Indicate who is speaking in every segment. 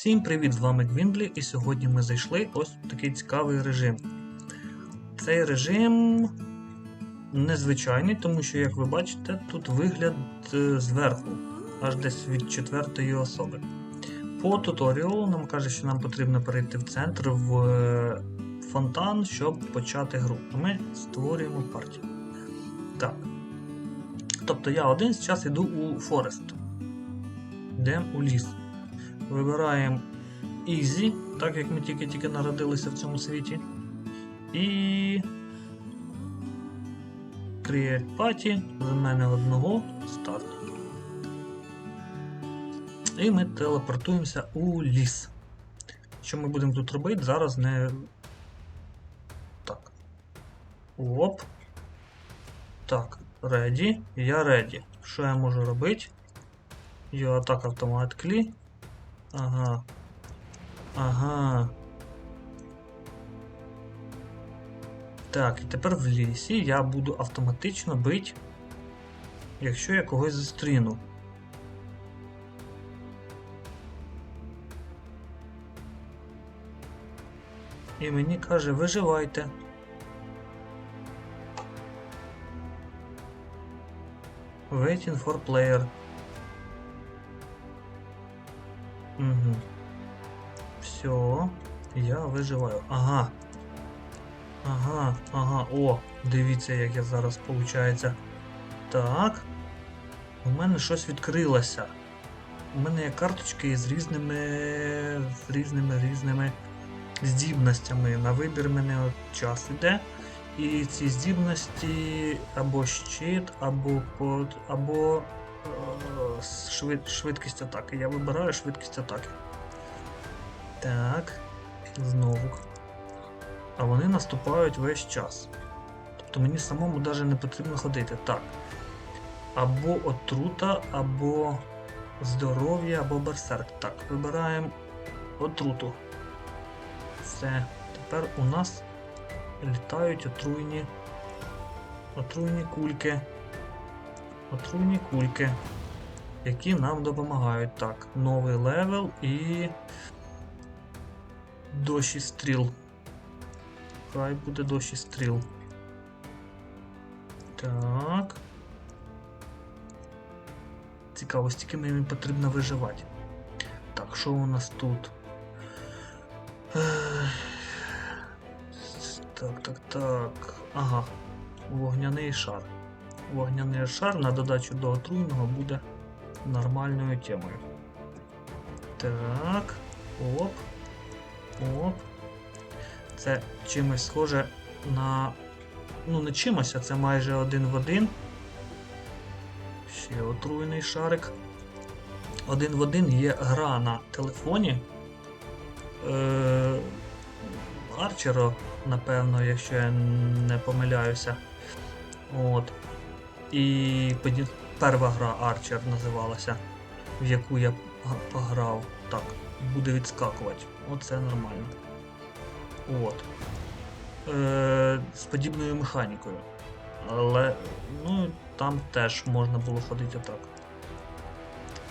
Speaker 1: Всім привіт, з вами Гвіндлі, і сьогодні ми зайшли ось в такий цікавий режим. Цей режим незвичайний, тому що, як ви бачите, тут вигляд е, зверху, аж десь від четвертої особи. По туторіалу нам каже, що нам потрібно перейти в центр в е, фонтан, щоб почати гру. Ми створюємо партію. Так. Тобто я один зараз йду у Форест. Йдемо у ліс. Вибираємо Easy, так як ми тільки-тільки народилися в цьому світі. І. Create Party, з мене одного старт. І ми телепортуємося у ліс. Що ми будемо тут робити? Зараз не. Так. Оп. Так, ready. Я ready. Що я можу робити? Йо атак автоматклі. Ага. Ага. Так, і тепер в лісі я буду автоматично бити, якщо я когось зустріну. І мені каже, виживайте. Waiting for player. Угу. Все, я виживаю. Ага. Ага, ага, о, дивіться, як я зараз виходить. Так. У мене щось відкрилося. У мене є карточки з різними. з різними різними здібностями. На вибір мене час іде. І ці здібності або щит, або под, або швид, швидкість атаки. Я вибираю швидкість атаки. Так. Знову. А вони наступають весь час. Тобто мені самому навіть не потрібно ходити. Так. Або отрута, або здоров'я, або берсерк. Так, вибираємо отруту. Все. Тепер у нас літають отруйні. Отруйні кульки. Отруйні кульки. Які нам допомагають. Так, новий левел і. Дощі стріл. Хай буде дощі стріл. Так. Цікаво, стільки мені потрібно виживати. Так, що у нас тут? Так, так, так. Ага. Вогняний шар. Вогняний шар на додачу до отруйного буде нормальною темою. Так. Оп. Оп. Це чимось схоже на. Ну, не чимось, а це майже один в один. Ще отруєний шарик. Один в один є гра на телефоні. Е- Арчеро, напевно, якщо я не помиляюся. От. І перша гра Арчер називалася, в яку я пограв. Так, буде відскакувати. Оце нормально. От. Е, з подібною механікою. Але ну, там теж можна було ходити отак.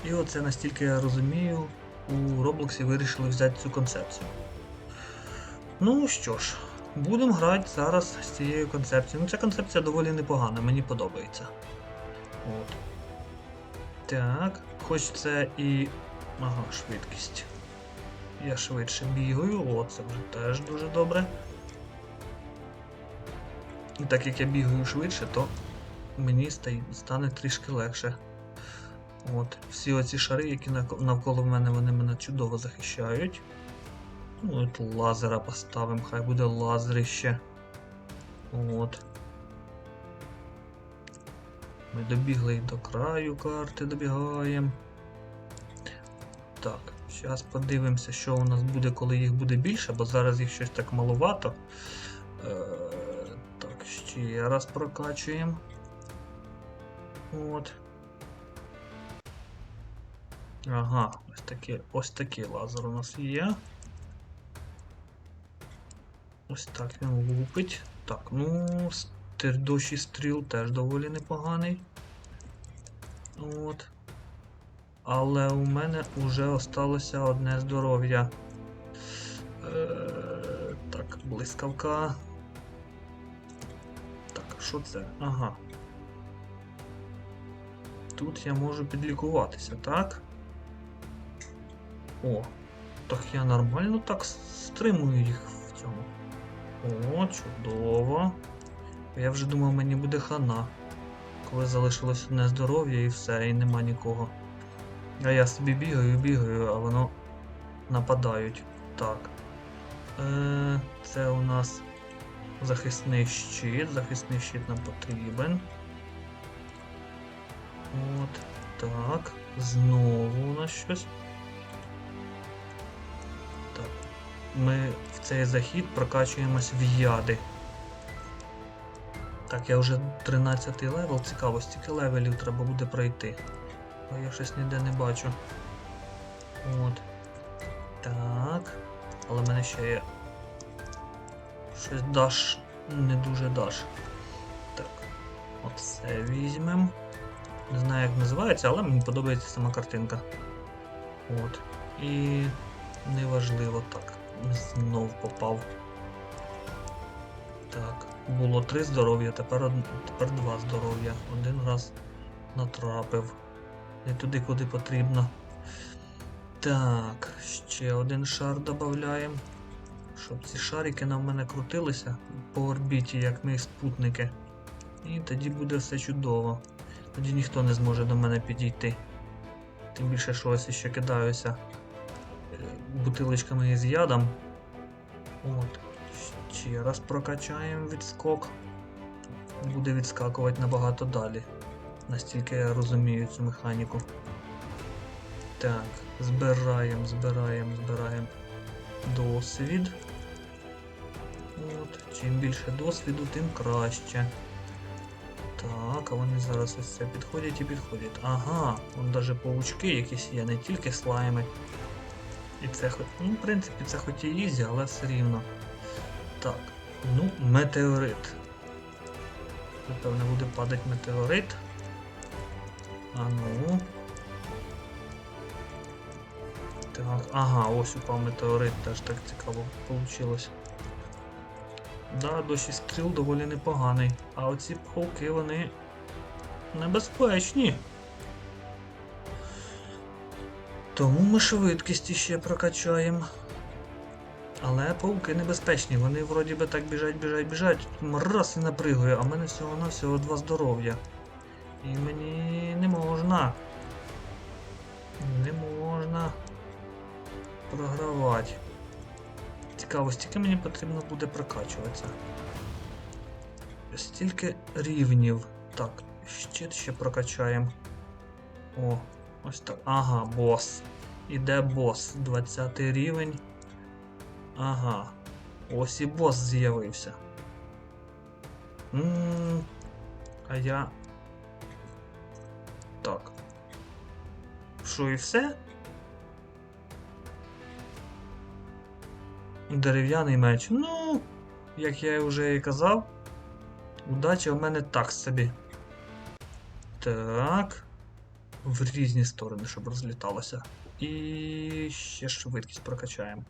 Speaker 1: І оце настільки я розумію, у Роблоксі вирішили взяти цю концепцію. Ну що ж, будемо грати зараз з цією концепцією. Ну, ця концепція доволі непогана, мені подобається. От. Так, хоч це і. Ага, швидкість. Я швидше бігаю, о, це вже теж дуже добре. І так як я бігаю швидше, то мені стане трішки легше. От, всі оці шари, які нав- навколо мене, вони мене чудово захищають. Ну, от лазера поставимо, хай буде лазерище. От. Ми добігли і до краю карти добігаємо. Так, зараз подивимося, що у нас буде, коли їх буде більше, бо зараз їх щось так маловато. Е, так, ще раз прокачуємо. От. Ага, ось такий, ось такий лазер у нас є. Ось так він лупить. Так, ну, дощі стріл теж доволі непоганий. От. але у мене вже осталося одне здоров'я. Е, так, блискавка. Так, що це? Ага. Тут я можу підлікуватися, так? О, так я нормально так стримую їх. О, чудово. Я вже думав, мені буде хана. Коли залишилось одне здоров'я і все, і нема нікого. А я собі бігаю, бігаю, а воно нападають. Так. Е, це у нас захисний щит. Захисний щит нам потрібен. От. Так. Знову у нас щось. Так. Ми цей захід прокачуємось в яди. Так, я вже 13 левел, цікаво, стільки левелів треба буде пройти. Бо я щось ніде не бачу. От. Так. Але в мене ще є. Щось даш. Не дуже даш. Так. Оце візьмем. Не знаю, як називається, але мені подобається сама картинка. От. І неважливо так. Знов попав. Так. Було три здоров'я, тепер, тепер два здоров'я. Один раз натрапив. Не туди, куди потрібно. Так, ще один шар додаємо. Щоб ці шарики на мене крутилися по орбіті, як мої спутники. І тоді буде все чудово. Тоді ніхто не зможе до мене підійти. Тим більше, що ось ще кидаюся бутилочками із ядом. От. Ще раз прокачаємо відскок. Буде відскакувати набагато далі. Настільки я розумію цю механіку. Так, збираємо, збираємо, збираємо досвід. От, чим більше досвіду, тим краще. Так, а вони зараз ось це підходять і підходять. Ага, вон навіть паучки якісь є, не тільки слайми. І це хоч. Ну, в принципі, це хоч і ізі, але все рівно. Так, ну, метеорит. Напевно, буде падати метеорит. А ну. Так, ага, ось упав метеорит, теж так цікаво вийшло. Да, дощ стріл доволі непоганий. А оці пауки, вони небезпечні. Тому ми швидкість ще прокачаємо. Але пауки небезпечні, вони вроді би так біжать, біжать, біжать, раз і напригує, а в мене всього на всього два здоров'я. І мені не можна. Не можна програвати. Цікаво, стільки мені потрібно буде прокачуватися. Стільки рівнів. Так, щит ще прокачаємо. О, ось так. Ага, бос. Іде бос. 20 рівень. Ага. Ось і бос з'явився. А я. Так. Що і все? Дерев'яний меч. Ну, як я вже і казав, удача в мене так собі. Так. В різні сторони, щоб розліталося. І ще швидкість прокачаємо.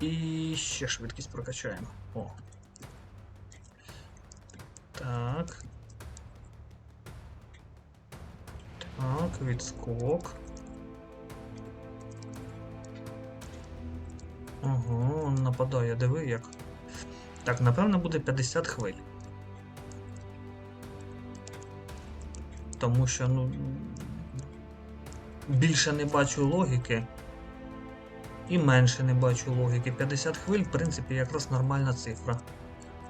Speaker 1: І ще швидкість прокачаємо. О. Так. Так, відскок. Ого, нападає, диви як. Так, напевно, буде 50 хвиль. Тому що, ну. Більше не бачу логіки. І менше не бачу логіки. 50 хвиль, в принципі, якраз нормальна цифра.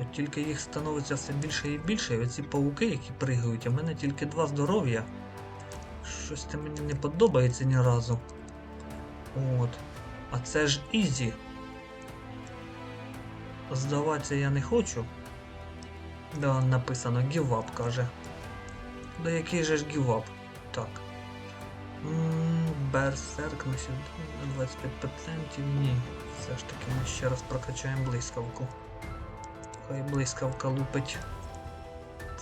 Speaker 1: От тільки їх становиться все більше і більше, і оці пауки, які пригають, а в мене тільки два здоров'я. Щось це мені не подобається ні разу. От. А це ж Ізі. Здаватися я не хочу. Да, написано up, каже. Да який же ж up? Так. Берсерк на сюди 25%. Ні. Все ж таки ми ще раз прокачаємо блискавку. Хай блискавка лупить.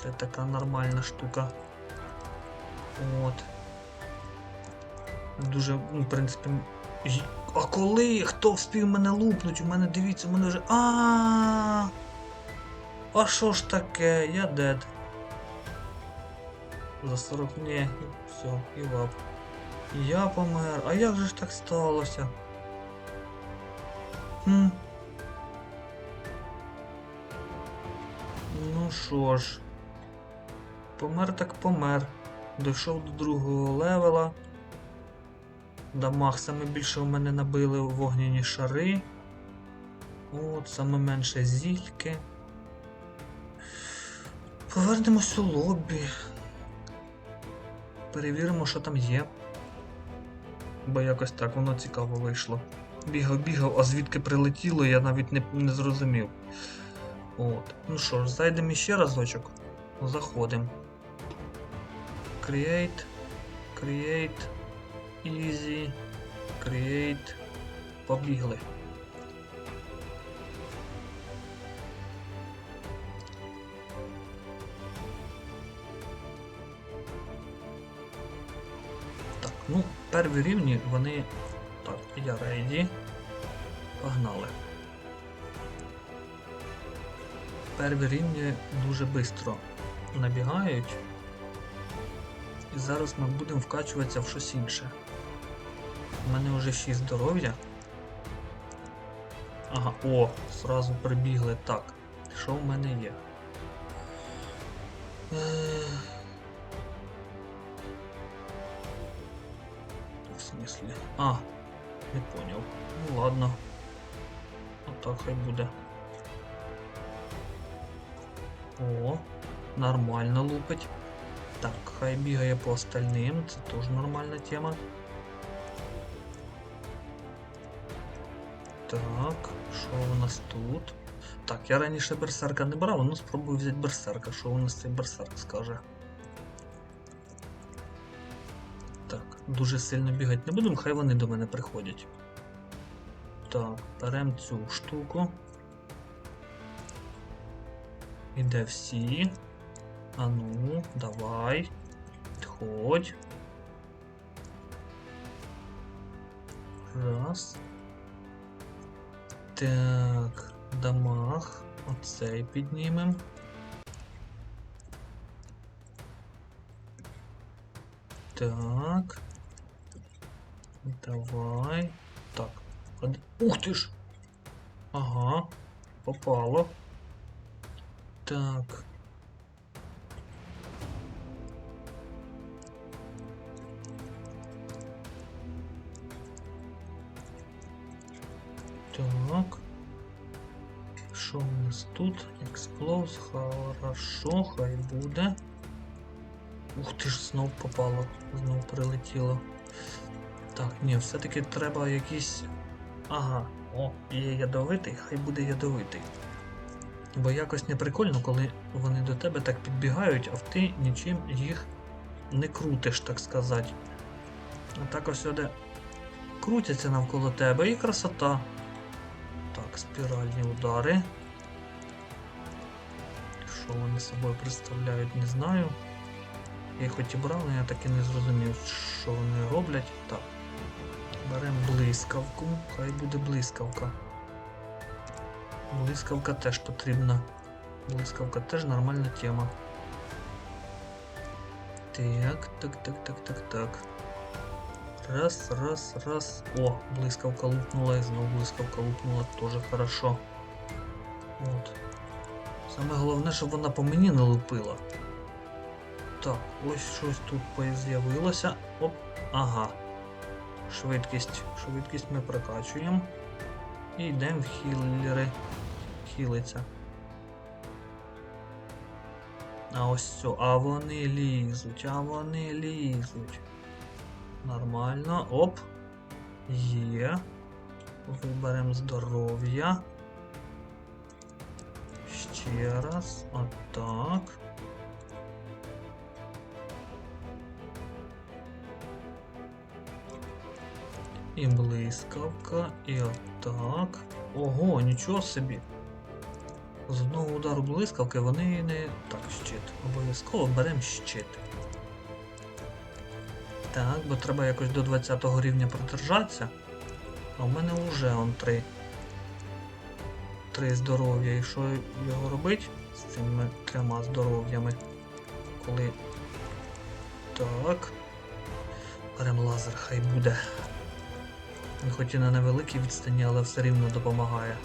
Speaker 1: Це така нормальна штука. От. Дуже, ну, в принципі. А коли? Хто вспів мене лупнуть? У мене дивіться, у мене вже. А. А що ж таке? Я дед. За 40 ні, все, і лап. Я помер. А як же ж так сталося? Хм. Ну що ж. Помер так помер. Дійшов до другого левела. Дамаг саме більше у мене набили вогняні шари. От, саме менше зільки. Повернемось у лобі. Перевіримо, що там є. Бо якось так воно цікаво вийшло. Бігав, бігав, а звідки прилетіло, я навіть не, не зрозумів. От. Ну що ж, зайдемо ще разочок. Заходимо. Create. Create. Easy. Create. Побігли. Так, ну, перві рівні вони. Так, я рейді. Погнали. Перві рівні дуже швидко набігають. І зараз ми будемо вкачуватися в щось інше. У мене вже 6 здоров'я. Ага, о, зразу прибігли. Так. Що в мене є? смислі? А, не поняв. Ну ладно. Отак хай буде. О, нормально лупить. Так, хай бігає по остальним, це теж нормальна тема. Так, що у нас тут? Так, я раніше берсерка не брав, ну спробую взяти берсерка. Що у нас цей берсерк скаже? Дуже сильно бігати не будемо, хай вони до мене приходять. Так, беремо цю штуку. Іде всі. А ну, давай. Підходь. Раз. Так, дамаг. Оцей піднімем. Так. Давай. Так. Ух ти ж! Ага. Попало. Так. Так. Що у нас тут? Експлоз, хорошо, хай буде. Ух ти ж, знов попало, знов прилетіло. Так, ні, все-таки треба якісь. Ага, о, є ядовитий, хай буде ядовитий. Бо якось не прикольно, коли вони до тебе так підбігають, а ти нічим їх не крутиш, так сказати. А так ось сюди крутяться навколо тебе і красота. Так, спіральні удари. Що вони собою представляють, не знаю. Я хоч і брав, але я так і не зрозумів, що вони роблять. Так. Беремо блискавку, хай буде блискавка. Блискавка теж потрібна. Блискавка теж нормальна тема. Так, так, так, так, так, так. Раз, раз, раз. О, блискавка лупнула і знову блискавка лупнула, теж хорошо. От. Саме головне, щоб вона по мені не лупила. Так, ось щось тут з'явилося. Оп, ага. Швидкість. Швидкість ми прокачуємо. І йдемо в хілери. Хілиться. А ось все. А вони лізуть, а вони лізуть. Нормально. Оп. Є. Виберемо здоров'я. Ще раз. Отак. І блискавка, і отак. Ого, нічого собі. З одного удару блискавки вони не. Так, щит. Обов'язково беремо щит. Так, бо треба якось до 20 рівня продержатися. А в мене вже он три. Три здоров'я. І що його робить з цими трьома здоров'ями? Коли. Так. Берем лазер, хай буде. Хоч і на невеликій відстані, але все рівно допомагає.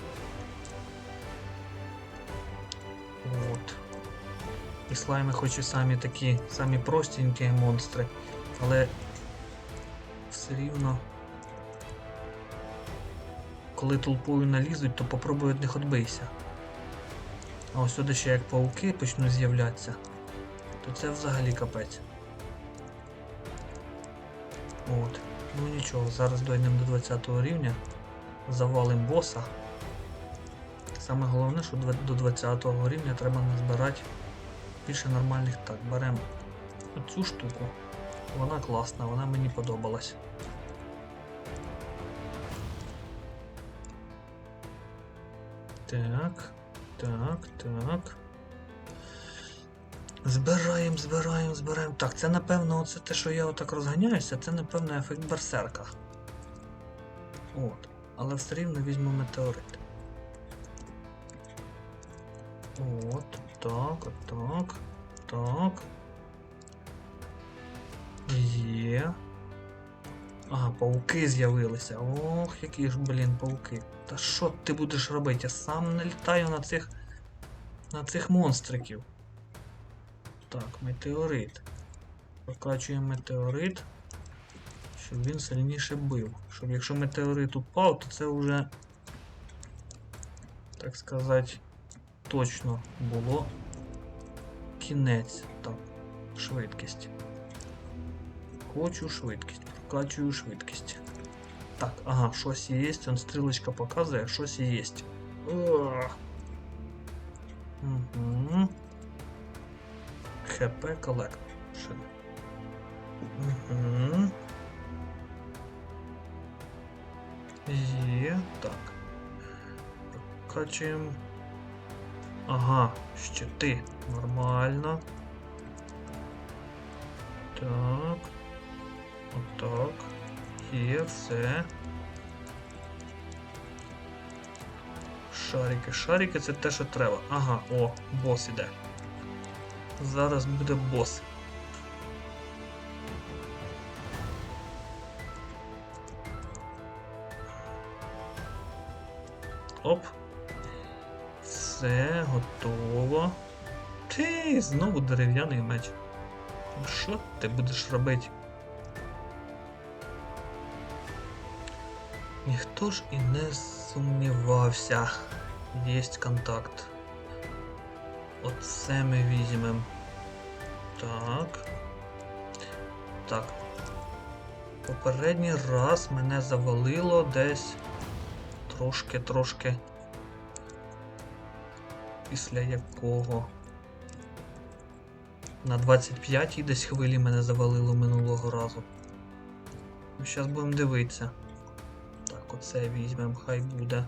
Speaker 1: От. І слайми хоч і самі такі, самі простенькі монстри, але все рівно. Коли толпою налізуть, то попробуй від них відбийся. А ось сюди ще як пауки почнуть з'являтися, то це взагалі капець. От. Ну нічого, зараз дойдемо до 20 рівня, завалим боса. Саме головне, що до 20 рівня треба назбирати більше нормальних так. Беремо оцю штуку. Вона класна, вона мені подобалась. Так, так, так. Збираємо, збираємо, збираємо. Так, це напевно, оце те, що я отак розганяюся, це напевно ефект берсерка. От. Але все рівно візьму метеорит. От, так, от так, так. Є. Ага, пауки з'явилися. Ох, які ж, блін, пауки. Та що ти будеш робити? Я сам налітаю на цих. на цих монстриків. Так, метеорит. Прокачуємо метеорит. Щоб він сильніше бив. Щоб якщо метеорит упав, то це вже, так сказати, точно було кінець. Так, швидкість. Хочу швидкість. Прокачую швидкість. Так, ага, щось є, он стрілочка показує, щось є. Угу. ХП колект. Угу. Є. Так. Прокачуємо. Ага, щити. Нормально. Так. Отак. Є, все. Шарики. Шарики це те, що треба. Ага, о, бос іде. Зараз буде бос. Оп. Все, готово. Ти, знову дерев'яний меч. Що ти будеш робити? Ніхто ж і не сумнівався. Єсть контакт. Оце ми візьмемо. Так. Так. Попередній раз мене завалило десь трошки-трошки. Після якого. На 25-й десь хвилі мене завалило минулого разу. Ну, зараз будемо дивитися. Так, оце візьмемо, хай буде.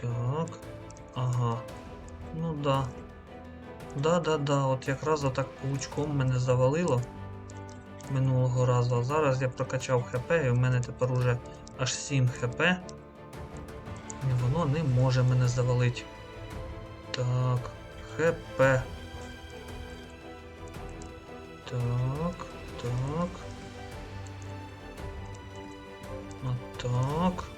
Speaker 1: Так. Ага. Ну да. Да-да-да, от якраз отак паучком мене завалило минулого разу, а зараз я прокачав ХП і в мене тепер уже аж 7 ХП. І воно не може мене завалити. Так, ХП. Так, так. Отак.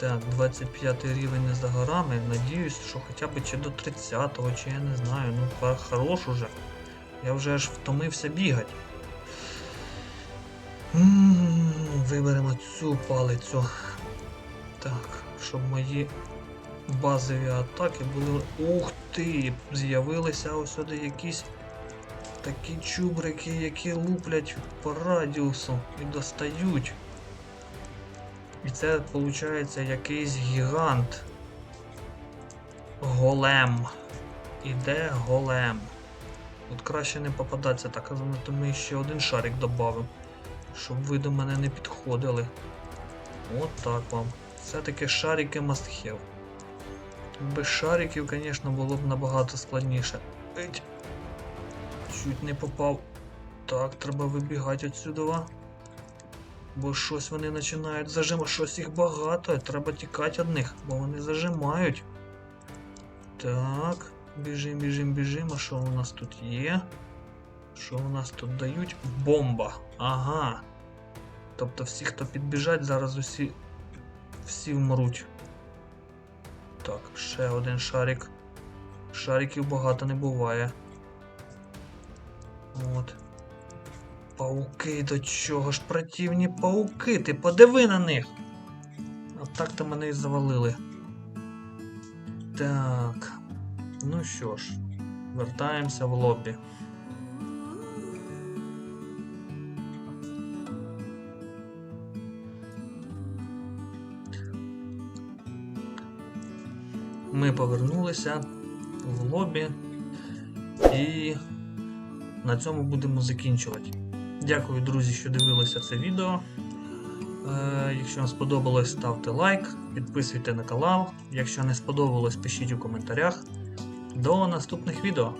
Speaker 1: Так, 25 рівень не за горами. Надіюсь, що хоча б чи до 30-го, чи я не знаю. Ну, хорош уже. Я вже аж втомився бігати. Виберемо цю палицю. Так, щоб мої базові атаки були. Ух ти! З'явилися ось сюди якісь такі чубрики, які луплять по радіусу і достають. І це виходить якийсь гігант. Голем. Іде голем. От краще не попадатися так, то ми ще один шарик додав. Щоб ви до мене не підходили. От так вам. Все-таки шарики must have. Без шариків, звісно, було б набагато складніше. Еть. Чуть не попав. Так, треба вибігати отсюдова. Бо щось вони починають зажимати, щось їх багато, треба тікати від них, бо вони зажимають. Так, біжим, біжим, біжим. А що у нас тут є? Що у нас тут дають? Бомба. Ага. Тобто всі, хто підбіжать, зараз усі. всі вмруть. Так, ще один шарик. Шариків багато не буває. От. Пауки, до чого ж противні пауки, ти подиви на них. А так то мене і завалили. Так. Ну що ж, вертаємося в лобі. Ми повернулися в лобі і на цьому будемо закінчувати. Дякую, друзі, що дивилися це відео. Е, якщо вам сподобалось, ставте лайк, підписуйте на канал. Якщо не сподобалось, пишіть у коментарях. До наступних відео.